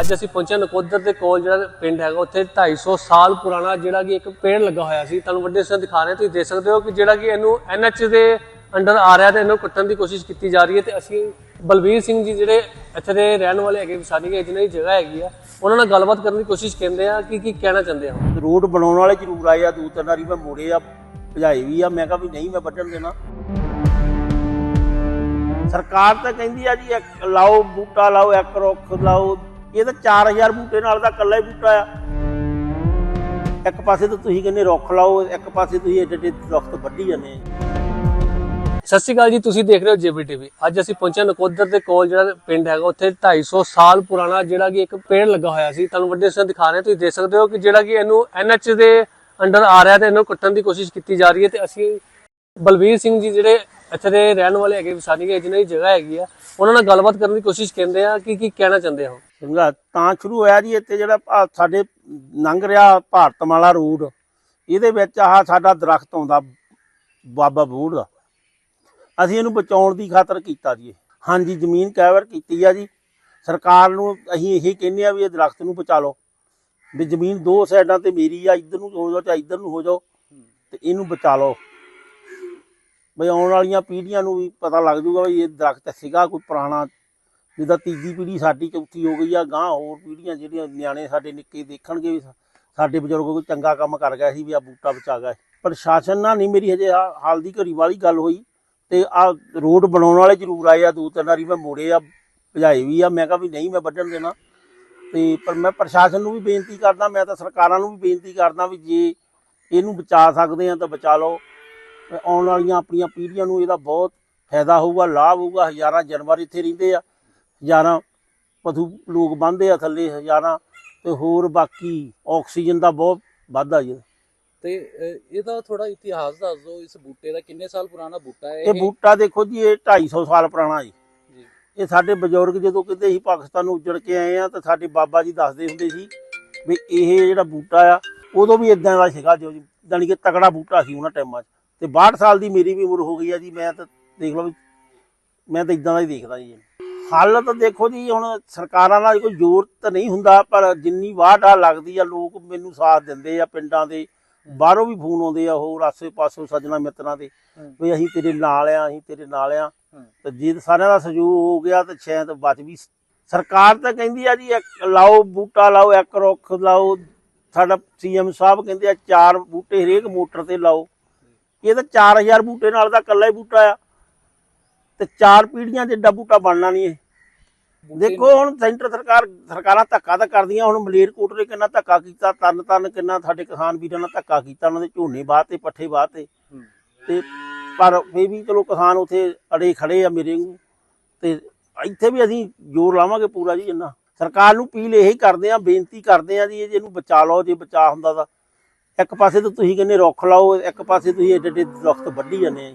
ਅੱਜ ਅਸੀਂ ਪਹੁੰਚੇ ਨਕੋਦਰ ਦੇ ਕੋਲ, ਜਿਹੜਾ ਪਿੰਡ ਹੈਗਾ, ਉੱਥੇ 250 ਸਾਲ ਪੁਰਾਣਾ ਜਿਹੜਾ ਕਿ ਇੱਕ ਪੇੜ ਲੱਗਾ ਹੋਇਆ ਸੀ। ਤੁਹਾਨੂੰ ਵੱਡੇ ਸੇ ਦਿਖਾ ਰਹੇ ਤੁਸੀਂ ਦੇਖ ਸਕਦੇ ਹੋ ਕਿ ਜਿਹੜਾ ਕਿ ਇਹਨੂੰ ਐਨਐਚ ਦੇ ਅੰਡਰ ਆ ਰਿਹਾ ਤੇ ਇਹਨੂੰ ਕੱਟਣ ਦੀ ਕੋਸ਼ਿਸ਼ ਕੀਤੀ ਜਾ ਰਹੀ ਹੈ ਤੇ ਅਸੀਂ ਬਲਵੀਰ ਸਿੰਘ ਜੀ ਜਿਹੜੇ ਇੱਥੇ ਦੇ ਰਹਿਣ ਵਾਲੇ ਹੈਗੇ ਵਿਸਾਰੀ ਹੈ ਜਿਨ੍ਹਾਂ ਦੀ ਜਗ੍ਹਾ ਹੈਗੀ ਆ, ਉਹਨਾਂ ਨਾਲ ਗੱਲਬਾਤ ਕਰਨ ਦੀ ਕੋਸ਼ਿਸ਼ ਕਹਿੰਦੇ ਆ ਕਿ ਕੀ ਕਹਿਣਾ ਚਾਹੁੰਦੇ ਆ? ਰੋਡ ਬਣਾਉਣ ਵਾਲੇ ਜ਼ਰੂਰ ਆਏ ਆ ਦੂਰ ਤਿੰਨ ਵਾਰੀ ਮੈਂ ਮੋੜੇ ਆ ਭਜਾਈ ਵੀ ਆ, ਮੈਂ ਕਿਹਾ ਵੀ ਨਹੀਂ ਮੈਂ ਵੱਢਣ ਦੇਣਾ। ਸਰਕਾਰ ਤਾਂ ਕਹਿੰਦੀ ਆ ਜੀ ਲਾਓ ਬੂਟਾ ਲਾਓ, ਇੱਕ ਰੁੱਖ ਲਾਓ ਇਹ ਤਾਂ 4000 ਬੂਟੇ ਨਾਲ ਦਾ ਇਕੱਲਾ ਹੀ ਬੂਟਾ ਆ। ਇੱਕ ਪਾਸੇ ਤਾਂ ਤੁਸੀਂ ਕਹਿੰਦੇ ਰੁੱਖ ਲਾਓ, ਇੱਕ ਪਾਸੇ ਤੁਸੀਂ ਏਡੇ ਏਡੇ ਦਰਖਤ ਵੱਢੀ ਜਾਂਦੇ ਸਤਿ ਸ਼੍ਰੀ ਅਕਾਲ ਜੀ, ਤੁਸੀਂ ਦੇਖ ਰਹੇ ਹੋ ਜੇਬੀ ਟੀਵੀ। ਅੱਜ ਅਸੀਂ ਪਹੁੰਚੇ ਨਕੋਦਰ ਦੇ ਕੋਲ, ਜਿਹੜਾ ਪਿੰਡ ਹੈਗਾ, ਉੱਥੇ 250 ਸਾਲ ਪੁਰਾਣਾ ਜਿਹੜਾ ਕਿ ਇੱਕ ਪੇੜ ਲੱਗਾ ਹੋਇਆ ਸੀ। ਤੁਹਾਨੂੰ ਵੱਡੇ ਸੇ ਦਿਖਾ ਰਹੇ ਹਾਂ, ਤੁਸੀਂ ਦੇਖ ਸਕਦੇ ਹੋ ਕਿ ਜਿਹੜਾ ਕਿ ਇਹਨੂੰ ਐਨਐਚ ਦੇ ਅੰਡਰ ਆ ਰਿਹਾ ਤੇ ਇਹਨੂੰ ਕੱਟਣ ਦੀ ਕੋਸ਼ਿਸ਼ ਕੀਤੀ ਜਾ ਰਹੀ ਹੈ ਤੇ ਅਸੀਂ ਬਲਵੀਰ ਸਿੰਘ ਜੀ ਜਿਹੜੇ ਇੱਥੇ ਦੇ ਰਹਿਣ ਵਾਲੇ ਹੈਗੇ, ਵਿਸਾਰੀ ਹੈ ਜਿਨ੍ਹਾਂ ਦੀ ਜਗ੍ਹਾ ਹੈਗੀ ਆ, ਉਹਨਾਂ ਨਾਲ ਗੱਲਬਾਤ ਕਰਨ ਦੀ ਕੋਸ਼ਿਸ਼ ਕਹਿੰਦੇ ਆ ਕਿ ਕੀ ਕਹਿਣਾ ਚਾਹੁੰਦੇ ਆ ਉਹ ਚੰਗਾ ਤਾਂ ਸ਼ੁਰੂ ਹੋਇਆ ਜੀ ਇੱਥੇ ਜਿਹੜਾ ਭਾ- ਸਾਡੇ ਲੰਘ ਰਿਹਾ ਭਾਰਤਮਾਲਾ ਰੋਡ ਇਹਦੇ ਵਿੱਚ ਆਹ ਸਾਡਾ ਦਰਖਤ ਆਉਂਦਾ ਬਾਬਾ ਬੂੜ ਦਾ। ਅਸੀਂ ਇਹਨੂੰ ਬਚਾਉਣ ਦੀ ਖਾਤਰ ਕੀਤਾ ਜੀ ਹਾਂਜੀ, ਜ਼ਮੀਨ ਕੈਵਰ ਕੀਤੀ ਆ ਜੀ। ਸਰਕਾਰ ਨੂੰ ਅਸੀਂ ਇਹੀ ਕਹਿੰਦੇ ਆ ਵੀ ਇਹ ਦਰਖਤ ਨੂੰ ਬਚਾ ਲਓ। ਵੀ ਜ਼ਮੀਨ ਦੋ ਸਾਈਡਾਂ ਤੇ ਮੇਰੀ ਆ, ਇੱਧਰ ਨੂੰ ਹੋ ਜਾਓ ਚਾਹੇ ਇੱਧਰ ਨੂੰ ਹੋ ਜਾਓ, ਤੇ ਇਹਨੂੰ ਬਚਾ ਲਓ। ਬਈ ਆਉਣ ਵਾਲੀਆਂ ਪੀੜ੍ਹੀਆਂ ਨੂੰ ਵੀ ਪਤਾ ਲੱਗ ਜੂਗਾ ਵੀ ਇਹ ਦਰਖਤ ਸੀਗਾ, ਕੋਈ ਪੁਰਾਣਾ ਜਿੱਦਾਂ ਤੀਜੀ ਪੀੜ੍ਹੀ ਸਾਡੀ ਚੌਥੀ ਹੋ ਗਈ ਆ ਗਾਂ ਹੋਰ ਪੀੜ੍ਹੀਆਂ ਜਿਹੜੀਆਂ ਨਿਆਣੇ ਸਾਡੇ ਨਿੱਕੇ ਦੇਖਣਗੇ ਵੀ ਸਾਡੇ ਬਜ਼ੁਰਗ ਕੋਈ ਚੰਗਾ ਕੰਮ ਕਰ ਗਿਆ ਸੀ ਵੀ ਆ ਬੂਟਾ ਬਚਾ ਗਿਆ ਪ੍ਰਸ਼ਾਸਨ ਨਾਲ ਨਹੀਂ ਮੇਰੀ ਹਜੇ ਹਾਲ ਦੀ ਘੜੀ ਵਾਲੀ ਗੱਲ ਹੋਈ ਤੇ ਆ ਰੋਡ ਬਣਾਉਣ ਵਾਲੇ ਜ਼ਰੂਰ ਆਏ ਆ, ਦੋ ਤਿੰਨ ਵਾਰੀ ਮੈਂ ਮੋੜੇ ਆ, ਭਜਾਏ ਵੀ ਆ, ਮੈਂ ਕਿਹਾ ਵੀ ਨਹੀਂ ਮੈਂ ਵੱਢਣ ਦੇਣਾ। ਤੇ ਪਰ ਮੈਂ ਪ੍ਰਸ਼ਾਸਨ ਨੂੰ ਵੀ ਬੇਨਤੀ ਕਰਦਾ, ਮੈਂ ਤਾਂ ਸਰਕਾਰਾਂ ਨੂੰ ਵੀ ਬੇਨਤੀ ਕਰਦਾ ਵੀ ਜੇ ਇਹਨੂੰ ਬਚਾ ਸਕਦੇ ਆ ਤਾਂ ਬਚਾ ਲਓ। ਆਉਣ ਵਾਲੀਆਂ ਆਪਣੀਆਂ ਪੀੜ੍ਹੀਆਂ ਨੂੰ ਇਹਦਾ ਬਹੁਤ ਫਾਇਦਾ ਹੋਊਗਾ, ਲਾਭ ਹੋਊਗਾ, ਹਜ਼ਾਰਾਂ ਜਾਨਵਰ ਇੱਥੇ ਰਹਿੰਦੇ ਆ। ਹਜ਼ਾਰਾਂ ਪਸ਼ੂ ਲੋਕ ਬੰਦੇ ਆ ਥੱਲੇ ਹਜ਼ਾਰਾਂ ਤੇ ਹੋਰ ਬਾਕੀ ਆਕਸੀਜਨ ਦਾ ਬਹੁਤ ਵਾਧਾ ਜੀ। ਤੇ ਇਹਦਾ ਥੋੜਾ ਇਤਿਹਾਸ ਦੱਸ ਦਿਓ ਇਸ ਬੂਟੇ ਦਾ ਕਿੰਨੇ ਸਾਲ ਪੁਰਾਣਾ ਬੂਟਾ ਹੈ? ਇਹ ਬੂਟਾ ਦੇਖੋ ਜੀ ਇਹ 250 ਸਾਲ ਪੁਰਾਣਾ ਜੀ। ਜੀ। ਇਹ ਸਾਡੇ ਬਜ਼ੁਰਗ ਜਦੋਂ ਕਿਤੇ ਸੀ ਪਾਕਿਸਤਾਨ ਨੂੰ ਉੱਜੜ ਕੇ ਆਏ ਆ ਤਾਂ ਸਾਡੇ ਬਾਬਾ ਜੀ ਦੱਸਦੇ ਹੁੰਦੇ ਸੀ ਵੀ ਇਹ ਜਿਹੜਾ ਬੂਟਾ ਆ ਉਦੋਂ ਵੀ ਇਦਾਂ ਦਾ ਸੀਗਾ ਜੋ ਜਾਣੀ ਕਿ ਤਕੜਾ ਬੂਟਾ ਸੀ ਉਹਨਾਂ ਟਾਈਮਾਂ 'ਚ। ਤੇ 62 ਸਾਲ ਦੀ ਮੇਰੀ ਵੀ ਉਮਰ ਹੋ ਗਈ ਆ ਜੀ ਮੈਂ ਤਾਂ ਦੇਖ ਲਓ ਵੀ ਮੈਂ ਤਾਂ ਇਦਾਂ ਦਾ ਹੀ ਦੇਖਦਾ ਜੀ। ਹੱਲ ਤਾਂ ਦੇਖੋ ਜੀ ਹੁਣ ਸਰਕਾਰਾਂ ਨਾਲ ਕੋਈ ਜ਼ੋਰ ਤਾਂ ਨਹੀਂ ਹੁੰਦਾ ਪਰ ਜਿੰਨੀ ਵਾਟ ਆ ਲੱਗਦੀ ਆ ਲੋਕ ਮੈਨੂੰ ਸਾਥ ਦਿੰਦੇ ਆ ਪਿੰਡਾਂ ਦੇ ਬਾਹਰੋਂ ਵੀ ਫੋਨ ਆਉਂਦੇ ਆ ਹੋਰ ਆਸੇ ਪਾਸੋਂ ਸੱਜਣਾ ਮਿੱਤਰਾਂ ਦੇ। ਵੀ ਅਸੀਂ ਤੇਰੇ ਨਾਲ ਆ ਅਸੀਂ ਤੇਰੇ ਨਾਲ ਆ। ਤੇ ਜੇ ਸਾਰਿਆਂ ਦਾ ਸਹਿਯੋਗ ਹੋ ਗਿਆ ਤਾਂ ਸ਼ਾਇਦ ਬਚ ਵੀ ਸਰਕਾਰ ਤਾਂ ਕਹਿੰਦੀ ਆ ਜੀ ਲਾਓ ਬੂਟਾ ਲਾਓ ਇੱਕ ਰੁੱਖ ਲਾਓ। ਸਾਡਾ ਸੀਐਮ ਸਾਹਿਬ ਕਹਿੰਦੇ ਆ ਚਾਰ ਬੂਟੇ ਹਰੇਕ ਮੋਟਰ ਤੇ ਲਾਓ। ਇਹ ਤਾਂ 4000 ਬੂਟੇ ਨਾਲ ਦਾ ਇਕੱਲਾ ਹੀ ਬੂਟਾ ਆ। ਤੇ ਚਾਰ ਪੀੜ੍ਹੀਆਂ ਜਿੱਡਾ ਬੂਟਾ ਬਣਨਾ ਨਹੀਂ ਇਹ। ਦੇਖੋ ਹੁਣ ਸੈਂਟਰ ਸਰਕਾਰ ਸਰਕਾਰਾਂ ਧੱਕਾ ਤਾਂ ਕਰਦੀਆਂ ਹੁਣ ਮਲੇਰਕੋਟ ਨੇ ਕਿੰਨਾ ਧੱਕਾ ਕੀਤਾ ਤਰਨ ਤਰਨ ਕਿੰਨਾ ਸਾਡੇ ਕਿਸਾਨ ਵੀਰਾਂ ਨਾਲ ਧੱਕਾ ਕੀਤਾ ਉਹਨਾਂ ਦੇ ਝੋਨੇ ਬਾਹ ਤੇ ਪੱਠੇ ਬਾਹ ਤੇ। ਤੇ ਪਰ ਫੇਰ ਵੀ ਚਲੋ ਕਿਸਾਨ ਉਥੇ ਅੜੇ ਖੜੇ ਆ ਮੇਰੇ ਨੂੰ ਤੇ ਇੱਥੇ ਵੀ ਅਸੀਂ ਜ਼ੋਰ ਲਾਵਾਂਗੇ ਪੂਰਾ ਜੀ ਇੰਨਾ। ਸਰਕਾਰ ਨੂੰ ਅਪੀਲ ਇਹੀ ਕਰਦੇ ਆ ਬੇਨਤੀ ਕਰਦੇ ਆ ਜੀ ਇਹ ਇਹਨੂੰ ਬਚਾ ਲਓ ਜੇ ਬਚਾ ਹੁੰਦਾ ਤਾਂ। ਇੱਕ ਪਾਸੇ ਤਾਂ ਤੁਸੀਂ ਕਹਿੰਦੇ ਰੁੱਖ ਲਾਓ ਇੱਕ ਪਾਸੇ ਤੁਸੀਂ ਏਡੇ ਏਡੇ ਦਰਖਤ ਵੱਢੀ ਜਾਂਦੇ ਆ।